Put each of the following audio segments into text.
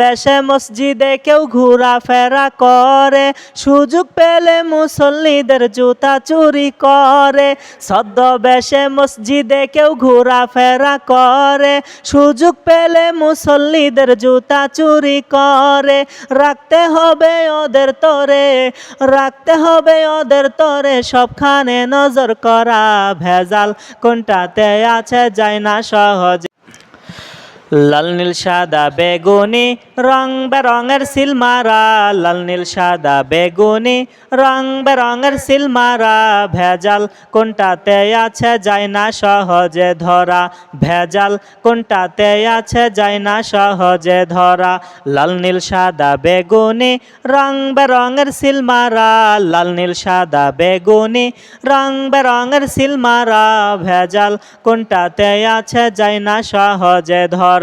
বেশে মসজিদে কেউ ঘোরাফেরা করে। সুযোগ পেলে মুসল্লিদের জুতা চুরি করে। সদ্য বেশে মসজিদে কেউ ঘোরাফেরা করে। সুযোগ পেলে মুসল্লিদের জুতা চুরি করে। রাখতে হবে ওদের তরে, রাখতে হবে ওদের তরে। সবখানে নজর করা ভেজাল, কোনটাতে আছে যায় না সহজে। লাল নীল সাদা বেগুনি, রং বেরঙের সিলমারা। লাল নীল সাদা বেগুনি, রং বেরঙের সিলমারা। ভেজাল কোনটাতে আছে যায় না সহজে ধরা। ভেজাল কোনটাতে আছে যায় না সহজে ধরা। লাল নীল সাদা বেগুনি, রং বেরঙের সিলমারা। লাল নীল সাদা বেগুনি, রং বেরঙের সিলমারা। ভেজাল কোনটাতে আছে যায় না সহজে ধরা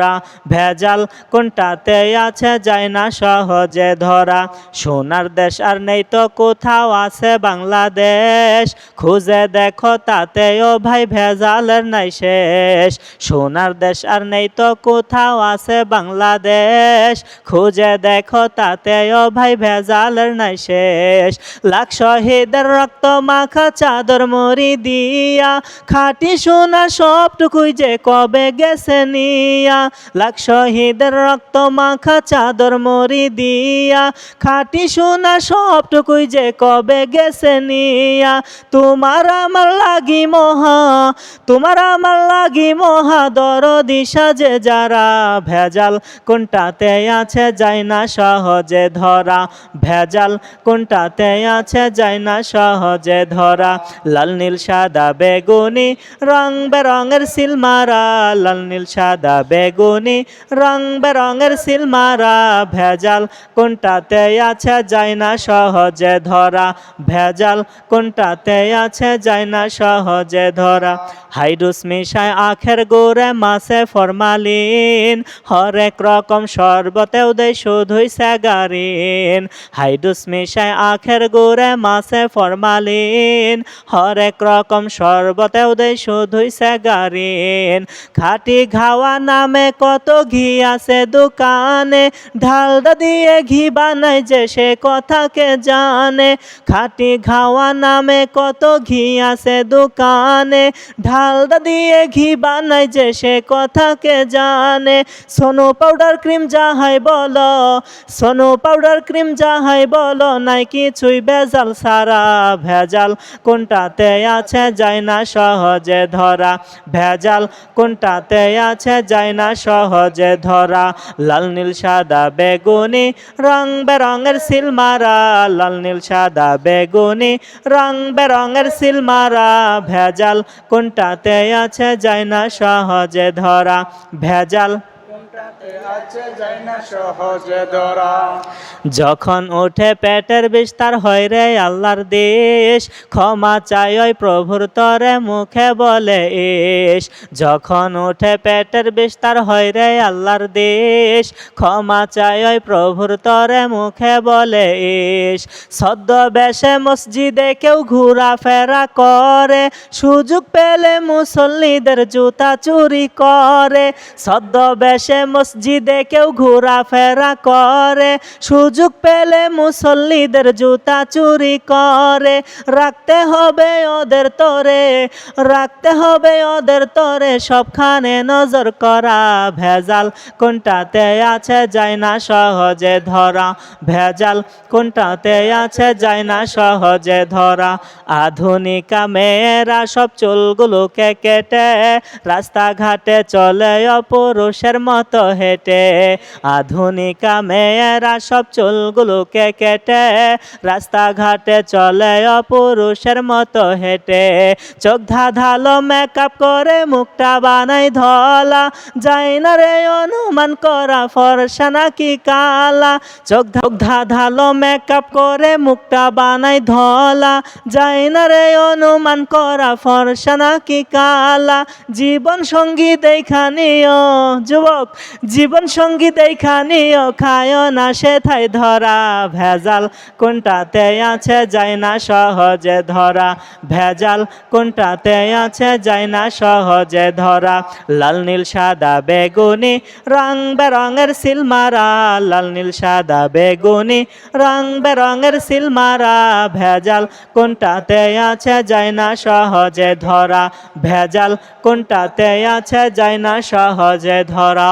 ভেজাল কোনটাতে আছে যায় না সহজে ধরা। সোনার দেশ আর নেই তো কোথাও আছে বাংলাদেশ। খুঁজে দেখো তাতেও ভাই ভেজালের নাই শেষ। সোনার দেশ আর নেই তো কোথাও আছে বাংলাদেশ। খুঁজে দেখো তাতেও ভাই ভেজালের নাই শেষ। লাখ শহীদের রক্ত মাখা চাদর মরি দিয়া। খাটি সোনা সবটুকুই যে কবে গেছে নিয়া। লাখ শহীদের রক্ত মাখা চাদর মরি দিয়া। খাটি সোনা সবটুকুই যে কবে গেছে নিয়া। তোমার আমার লাগি মহা, তোমার আমার লাগি মহা দরদি সাজে যারা। ভেজাল কোনটাতে আছে যায় না সহজে ধরা। ভেজাল কোনটাতে আছে যায় না সহজে ধরা। লাল নীল সাদা বেগুনি, রং বেরঙের সিলমারা লাল নীল সাদা বেগুনি রং বেরঙের সিলমারা ভেজাল। কোনটাতে আছে যায় না সহজে ধরা। ভেজাল, কোনটাতে আছে যায় না সহজে ধরা। হাইডুস মিশায় আখের গোড়ে মাছে ফরমালিন। হরেক রকম শরবতেও দেয় শুধুই স্যাগারিন। হাইডুস মিশায় আখের গোড়ে মাছে ফরমালিন। হরেক রকম শরবতেও দেয় শুধুই স্যাগারিন। খাটি ঘাওয়া নামে কত ঘি আছে দোকানে? ঢালদা দিয়ে ঘি বানায় যে সে কথাকে জানে? খাটি ঘাওয়া নামে কত ঘি আছে দোকানে? ঢালদা দিয়ে ঘি বানায় যে সে কথাকে জানে? সোনো পাউডার ক্রিম যা যাহাই বলো, সোনো পাউডার ক্রিম যা যাহাই বলো, নাই কিছুই ভেজাল সারা ভেজাল। কোনটাতে আছে যায় না সহজে ধরা ভেজাল, কোনটাতে আছে যায় না সহজে ধরা, লাল, নীল, সাদা, বেগুনি, রং বেরঙের সিলমারা লাল, নীল, সাদা, বেগুনি, রং বেরঙের সিলমারা ভেজাল কোনটাতে আছে যায় না সহজে ধরা, ভেজাল কোনটাতে আছে যাই না সহজে ধরা যখন ওঠে পেটের বিস্তার হয় রে আল্লাহর দেশ। ক্ষমা চাই ওই প্রভুর তরে, মুখে বলে এস। যখন ওঠে পেটের বিস্তার হয় রে আল্লাহর দেশ। ক্ষমা চাই ওই প্রভুর তরে, মুখে বলে এস। সদ্য বেশে মসজিদে কেউ ঘোরাফেরা করে। সুযোগ পেলে মুসল্লিদের জুতা চুরি করে। সদ্য বেশে মসজিদে কেউ ঘোরাফেরা করে। সুযোগ পেলে মুসল্লিদের জুতা চুরি করে। রাখতে হবে ওদের তরে, রাখতে হবে ওদের তরে। সবখানে নজর করা ভেজাল, কোনটাতে আছে যায় না সহজে ধরা। ভেজাল, কোনটাতে আছে যায় না সহজে ধরা। আধুনিকা মেয়েরা সব চুলগুলোকে কেটে, রাস্তাঘাটে চলে অপুরুষের মতো হেঁটে। আধুনিকা মেয়েরা সব চুলগুলোকে কেটে, রাস্তাঘাটে চলে অপুরুষের মতো হেঁটে। চোখ ধাঁধালো মেকআপ করে মুখটা বানাই ধলা। যায় না রে অনুমান করা ফর্সা নাকি কালা। চোখ চোখ ধাঁধালো মেকআপ করে মুখটা বানাই ধলা। যায় না রে অনুমান করা ফর্সা নাকি কালা। জীবন সঙ্গী দেখা নিও, যুবক। জীবন সঙ্গী দেখানি ও খায় না সেথায় ধরা ভেজাল কোনটাতে আছে যায় না সহজে ধরা? ভেজাল কোনটাতে আছে যায় না সহজে ধরা? লাল, নীল, সাদা, বেগুনি, রং বেরঙের সিলমারা লাল, নীল, সাদা, বেগুনি, রং বেরঙের সিলমারা ভেজাল কোনটাতে আছে যায় না সহজে ধরা? ভেজাল কোনটাতে আছে যায় না সহজে ধরা?